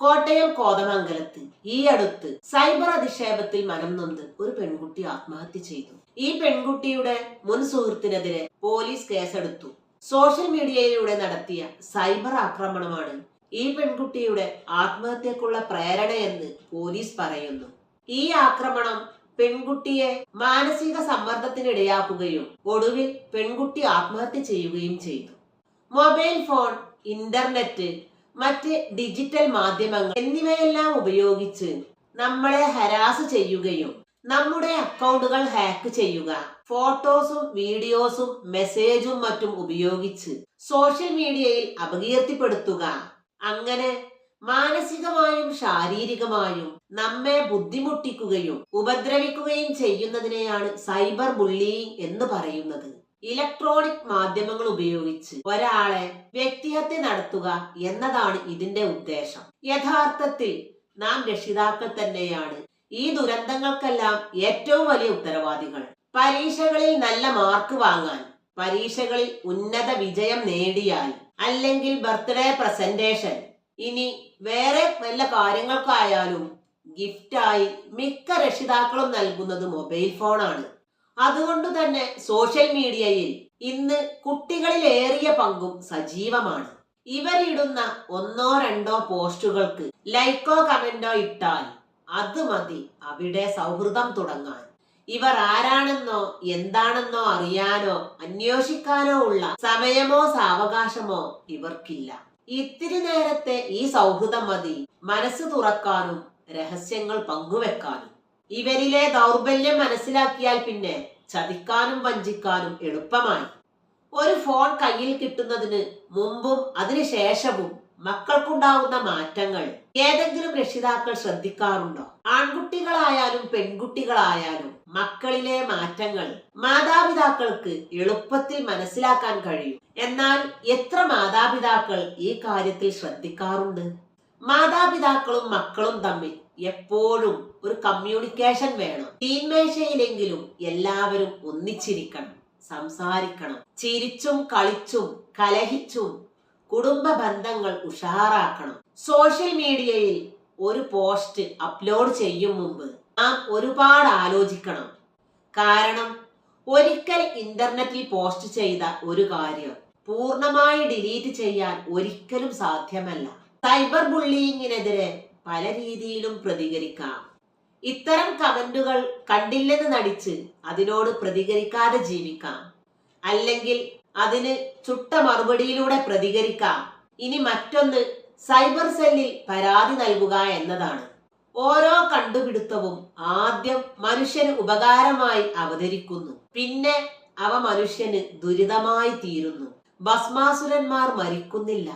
കോട്ടയം കോതമംഗലത്ത് ഈ അടുത്ത് സൈബർ അധിക്ഷേപത്തിൽ മനം നൊന്ത് ഒരു പെൺകുട്ടി ആത്മഹത്യ ചെയ്തു. ഈ പെൺകുട്ടിയുടെ മുൻ സുഹൃത്തിനെതിരെ പോലീസ് കേസെടുത്തു. സോഷ്യൽ മീഡിയയിലൂടെ നടത്തിയ സൈബർ ആക്രമണമാണ് ഈ പെൺകുട്ടിയുടെ ആത്മഹത്യക്കുള്ള പ്രേരണയെന്ന് പോലീസ് പറയുന്നു. ഈ ആക്രമണം പെൺകുട്ടിയെ മാനസിക സമ്മർദ്ദത്തിനിടയാക്കുകയും ഒടുവിൽ പെൺകുട്ടി ആത്മഹത്യ ചെയ്യുകയും ചെയ്തു. മൊബൈൽ ഫോൺ ഇന്റർനെറ്റ് മറ്റ് ഡിജിറ്റൽ മാധ്യമങ്ങൾ എന്നിവയെല്ലാം ഉപയോഗിച്ച് നമ്മളെ ഹരാസ് ചെയ്യുകയും നമ്മുടെ അക്കൗണ്ടുകൾ ഹാക്ക് ചെയ്യുക. ഫോട്ടോസും വീഡിയോസും മെസ്സേജും മറ്റും ഉപയോഗിച്ച് സോഷ്യൽ മീഡിയയിൽ അപകീർത്തിപ്പെടുത്തുക. അങ്ങനെ മാനസികമായും ശാരീരികമായും നമ്മെ ബുദ്ധിമുട്ടിക്കുകയും ഉപദ്രവിക്കുകയും ചെയ്യുന്നതിനെയാണ് സൈബർ ബുള്ളിയിങ് എന്ന് പറയുന്നത്. ഇലക്ട്രോണിക് മാധ്യമങ്ങൾ ഉപയോഗിച്ച് ഒരാളെ വ്യക്തിഹത്യ നടത്തുക എന്നതാണ് ഇതിന്റെ ഉദ്ദേശം. യഥാർത്ഥത്തിൽ നാം രക്ഷിതാക്കൾ തന്നെയാണ്. ഈ ദുരന്തങ്ങൾക്കെല്ലാം ഏറ്റവും വലിയ ഉത്തരവാദികൾ. പരീക്ഷകളിൽ നല്ല മാർക്ക് വാങ്ങാൻ പരീക്ഷകളിൽ ഉന്നത വിജയം നേടിയാൽ അല്ലെങ്കിൽ ബർത്ത്ഡേ പ്രസന്റേഷൻ ഇനി വേറെ വല്ല കാര്യങ്ങൾക്കായാലും ഗിഫ്റ്റായി മിക്ക രക്ഷിതാക്കളും നൽകുന്നത് മൊബൈൽ ഫോണാണ്. അതുകൊണ്ട് തന്നെ സോഷ്യൽ മീഡിയയിൽ ഇന്ന് കുട്ടികളിലേറിയ പങ്കും സജീവമാണ്. ഇവരിടുന്ന ഒന്നോ രണ്ടോ പോസ്റ്റുകൾക്ക് ലൈക്കോ കമന്റോ ഇട്ടാൽ അത് മതി അവിടെ സൗഹൃദം തുടങ്ങാൻ. ഇവർ ആരാണെന്നോ എന്താണെന്നോ അറിയാനോ അന്വേഷിക്കാനോ ഉള്ള സമയമോ സാവകാശമോ ഇവർക്കില്ല. ഇത്തിരി നേരത്തെ ഈ സൗഹൃദം മതി മനസ്സ് തുറക്കാനും രഹസ്യങ്ങൾ പങ്കുവെക്കാനും. ഇവരിലെ ദൗർബല്യം മനസ്സിലാക്കിയാൽ പിന്നെ ചതിക്കാനും വഞ്ചിക്കാനും എളുപ്പമായി. ഒരു ഫോൺ കയ്യിൽ കിട്ടുന്നതിന് മുമ്പും അതിനുശേഷവും മക്കൾക്കുണ്ടാവുന്ന മാറ്റങ്ങൾ ഏതെങ്കിലും രക്ഷിതാക്കൾ ശ്രദ്ധിക്കാറുണ്ടോ? ആൺകുട്ടികളായാലും പെൺകുട്ടികളായാലും മക്കളിലെ മാറ്റങ്ങൾ മാതാപിതാക്കൾക്ക് എളുപ്പത്തിൽ മനസ്സിലാക്കാൻ കഴിയും. എന്നാൽ എത്ര മാതാപിതാക്കൾ ഈ കാര്യത്തിൽ ശ്രദ്ധിക്കാറുണ്ട്? മാതാപിതാക്കളും മക്കളും തമ്മിൽ എപ്പോഴും ഒരു കമ്മ്യൂണിക്കേഷൻ വേണം. തീന്മേശയിലെങ്കിലും എല്ലാവരും ഒന്നിച്ചിരിക്കണം സംസാരിക്കണം. ചിരിച്ചും കളിച്ചും കലഹിച്ചും കുടുംബ ബന്ധങ്ങൾ ഉഷാറാക്കണം. സോഷ്യൽ മീഡിയയിൽ ഒരു പോസ്റ്റ് അപ്ലോഡ് ചെയ്യും മുമ്പ് നാം ഒരുപാട് ആലോചിക്കണം. കാരണം ഒരിക്കൽ ഇന്റർനെറ്റിൽ പോസ്റ്റ് ചെയ്ത ഒരു കാര്യം പൂർണമായി ഡിലീറ്റ് ചെയ്യാൻ ഒരിക്കലും സാധ്യമല്ല. സൈബർ ബുള്ളിയിങ്ങിനെതിരെ പല രീതിയിലും പ്രതികരിക്കാം. ഇത്തരം കമന്റുകൾ കണ്ടില്ലെന്ന് നടിച്ച് അതിനോട് പ്രതികരിക്കാതെ ജീവിക്കാം. അല്ലെങ്കിൽ അതിന് ചുട്ട മറുപടിയിലൂടെ പ്രതികരിക്കാം. ഇനി മറ്റൊന്ന് സൈബർ സെല്ലിൽ പരാതി നൽകുക എന്നതാണ്. ഓരോ കണ്ടുപിടുത്തവും ആദ്യം മനുഷ്യന് ഉപകാരമായി അവതരിക്കുന്നു. പിന്നെ അവ മനുഷ്യന് ദുരിതമായി തീരുന്നു. ഭസ്മാസുരന്മാർ മരിക്കുന്നില്ല.